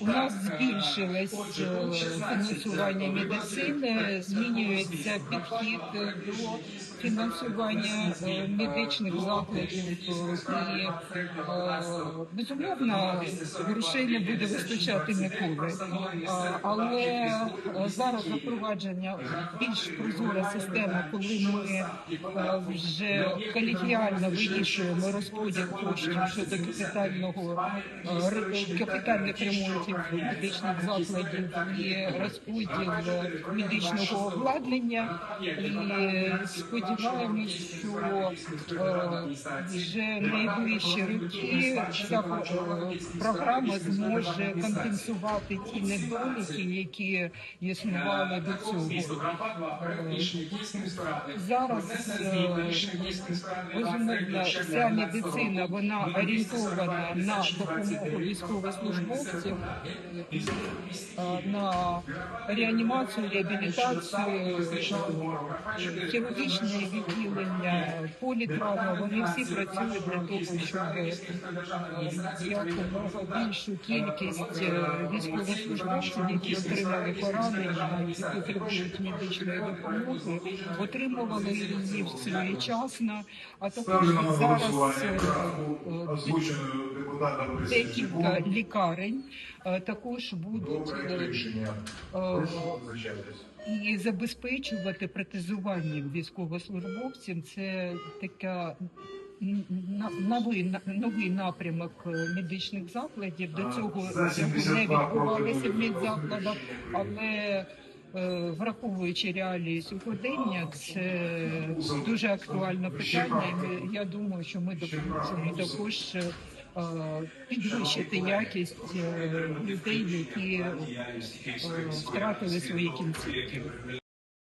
У нас збільшилось е, фінансування медицини, змінюється підхід до фінансування е, медичних закладів. І е, безумовно грошей не буде вистачати ніколи. Але зараз запровадження більш прозора система, коли ми вже колегіально вирішуємо розподіл коштів щодо капітального е, ре- капітальних ремонтів медичних закладів і розподіл медичного обладнання. І сподіваємось, що е, вже найближчі роки ця е, програма зможе компенсувати ті недоліки, які існували до цього. Е, Зараз безумовно вся медицина вона орієнтована на допомогу військовослужбовців, на реанімацію, реабілітацію, хірургічне відділення, політравма. Вони всі працюють для того, щоб якомога більшу кількість е, військовослужбовців, які отримали поранення, які потребують медичної допомоги, отримували її своєчасно. А також зараз декілька. Лікарень е, також будуть е, е, і забезпечувати протезуванням військовослужбовців це така новий новий напрямок медичних закладів. До цього не 72 відбувалося в медзакладах, але враховуючи реалії сьогодення, це дуже актуальне питання. Я думаю, що ми допоможемо також. Е, Підвищити якість е, людей, які е, втратили свої кінцівки.